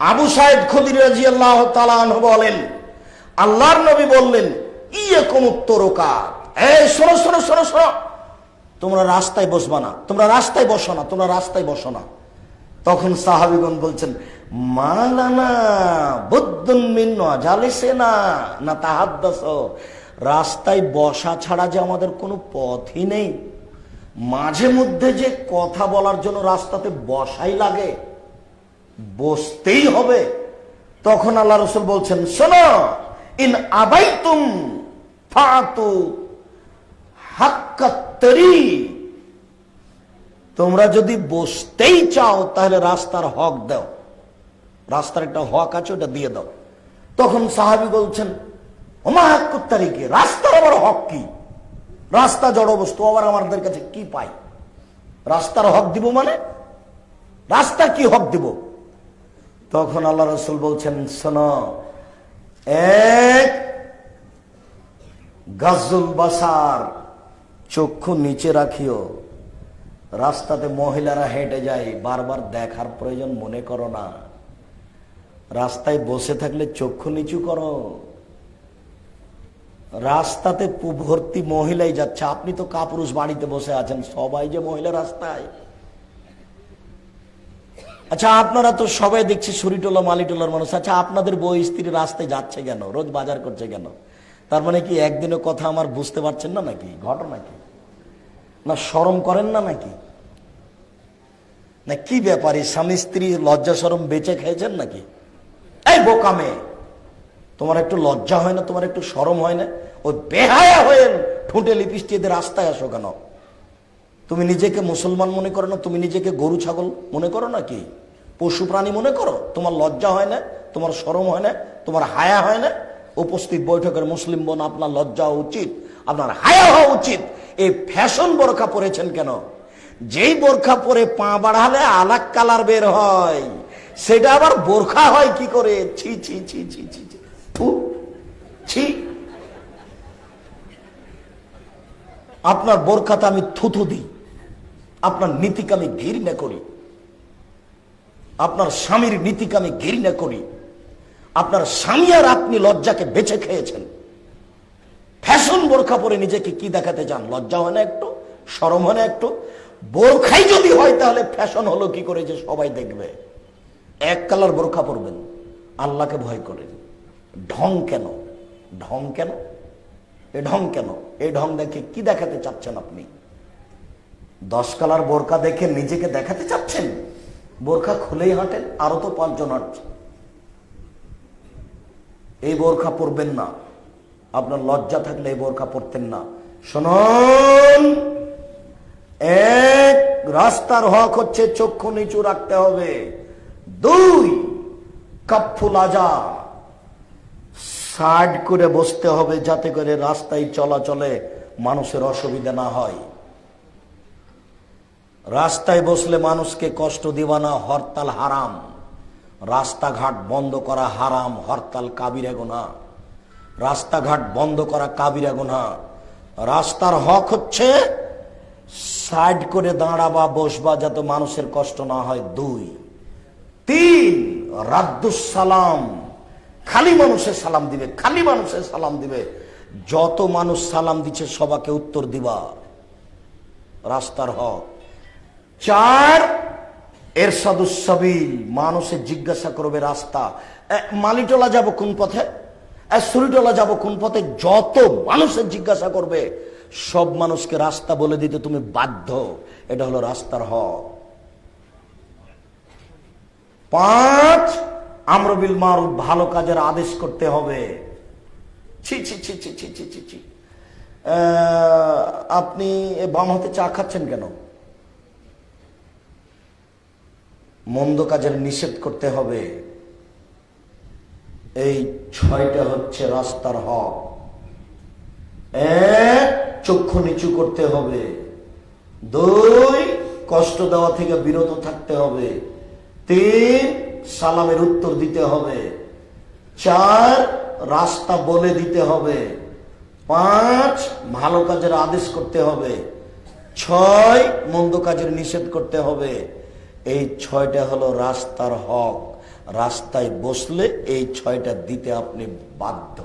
আবু সাইদ খুদির রাজি আল্লাহ বলেন, আল্লাহর নবী বললেন ইয়ে কমুত্তরকাত এই, শোনো শোনো শোনো শোনো। তোমরা রাস্তায় বসবা না, তোমরা রাস্তায় বসো না, তোমরা রাস্তায় বসো না। তখন সাহাবিগণ বলছেন, মালানা বুদ্ধুন মিন্ন, জালিসে না না তাহাদ্দাস। রাস্তায় বসা ছাড়া যে আমাদের কোনো পথই নেই। মাঝে মধ্যে যে কথা বলার জন্য রাস্তাতে বসাই লাগে বসতেই হবে। তখন আল্লাহ রসুল বলছেন, শোনো, ইন ফাতু হাক্কাত্তরি তোমরা যদি বসতেই চাও, তাহলে রাস্তার হক দাও। রাস্তার একটা হক আছে, ওটা দিয়ে দাও। তখন সাহাবি বলছেন, ওমা হাক্কুত্তারিকে রাস্তার আবার হক কি? রাস্তা জড় বস্তু, আবার আমাদের কাছে কি পাই রাস্তার হক দিব মানে? রাস্তা কি হক দিব? তখন আল্লাহ রসুল বলছেন, শোন, এক গাজুল বাসার চক্ষু নিচে রাখিও। রাস্তাতে মহিলারা হেঁটে যায়, বারবার দেখার প্রয়োজন মনে করো না। রাস্তায় বসে থাকলে চক্ষু নিচু করো। রাস্তাতে ভর্তি মহিলাই যাচ্ছে, আপনি তো কাপুরুষ বাড়িতে বসে আছেন, সবাই যে মহিলা রাস্তায়। আচ্ছা আপনারা তো সবাই দেখছি সুরিটোলা, মালিটোলার মানুষ। আচ্ছা আপনাদের বই স্ত্রী রাস্তায় যাচ্ছে কেন? রোজ বাজার করছে কেন? তার মানে কি একদিনের কথা আমার বুঝতে পারছেন না নাকি? ঘটনা কি না, শরম করেন না নাকি? না, কি ব্যাপার? স্বামী স্ত্রী লজ্জা সরম বেঁচে খেয়েছেন নাকি? এই বোকামে তোমার একটু লজ্জা হয় না? তোমার একটু সরম হয় না? ওই বেহায়া হয়ে ঠুঁটে লিপিস্টি এদের রাস্তায় আসো কেন? তুমি নিজেকে মুসলমান মনে করো না? তুমি নিজেকে গরু, ছাগল মনে করো না কি পশু প্রাণী মনে করো, তোমার লজ্জা হয় না, তোমার সরম হয় না, তোমার হায়া হয় না, উপস্থিত বৈঠকের মুসলিম বোন, আপনার লজ্জা হওয়া উচিত, আপনার হায়া হওয়া উচিত, এই ফ্যাশন বোরখা পরেছেন কেন? যেই বোরখা পরে পা বাড়ালে আলাক কালার বের হয়, সেটা আবার বোরখা হয় কি করে? ছি ছি ছি ছি ছি ছি। আপনার বোরখাতে আমি থুথু দিই, আপনার নীতিকে আমি ঘৃণা করি। আপনার স্বামীর নীতিকে আমি ঘৃণা করি। আপনার স্বামী আর আপনি লজ্জাকে বেছে খেয়েছেন। ফ্যাশন বোরখা পরে নিজেকে কি দেখাতে চান? লজ্জা হয় না একটু? সরম হয় না একটু? বোরখাই যদি হয় তাহলে ফ্যাশন হলো কি করে যে সবাই দেখবে? এক কালার বোরখা পরবেন। আল্লাহকে ভয় করেন। ঢং কেন? ঢং কেন? এ ঢং কেন? এই ঢং দেখে কি দেখাতে চাচ্ছেন আপনি? দশ কালার বোরকা দেখে নিজেকে দেখাতে চাচ্ছেন? বোরখা খুলেই হাঁটেন, আরও তো পাঁচজন হাঁটছে। এই বোরখা পরবেন না। আপনার লজ্জা থাকলে এই বোরখা পরতেন না। শুনুন, এক রাস্তার হক হচ্ছে চক্ষু নিচু রাখতে হবে। দুই কাপ্ফুল আজা সাইড করে বসতে হবে যাতে করে রাস্তায় চলাচলে মানুষের অসুবিধা না হয়। রাস্তায় বসলে মানুষকে কষ্ট দিবা না হরতাল হারাম। রাস্তাঘাট বন্ধ করা হারাম, হরতাল কাবিরা গোনা রাস্তাঘাট বন্ধ করা কাবিরা গোনা রাস্তার হক হচ্ছে সাইড করে দাঁড়াবা, বসবা যাতে মানুষের কষ্ট না হয়। দুই, তিন সালাম। খালি মানুষের সালাম দিবে, খালি মানুষের সালাম দিবে। যত মানুষ সালাম দিচ্ছে, সবাকে উত্তর দিবা। রাস্তার হক। চার এর সাদুসাবিল মানুষের জিজ্ঞাসা করবে রাস্তা। মালিটলা যাব কোন পথে? সুরিটলা যাব কোন পথে? যত মানুষের জিজ্ঞাসা করবে, সব মানুষকে রাস্তা বলে দিতে তুমি বাধ্য। এটা হলো রাস্তার হক। পাঁচ, আমরবিল মারুফ ভালো কাজের আদেশ করতে হবে। ছি ছি ছি ছি ছি ছি ছি আপনি বাম হাতে চা খাচ্ছেন কেন? মন্দ কাজের নিষেধ করতে হবে। এই ছয়টা হচ্ছে রাস্তার হক। এক, চক্ষু নিচু করতে হবে। দুই, কষ্ট দেওয়া থেকে বিরত থাকতে হবে। তিন, সালামের উত্তর দিতে হবে। চার, রাস্তা বলে দিতে হবে। পাঁচ, ভালো কাজের আদেশ করতে হবে। ছয়, মন্দ কাজের নিষেধ করতে হবে। এই ছয়টা হলো রাস্তার হক। রাস্তায় বসলে এই ছয়টা দিতে আপনি বাধ্য।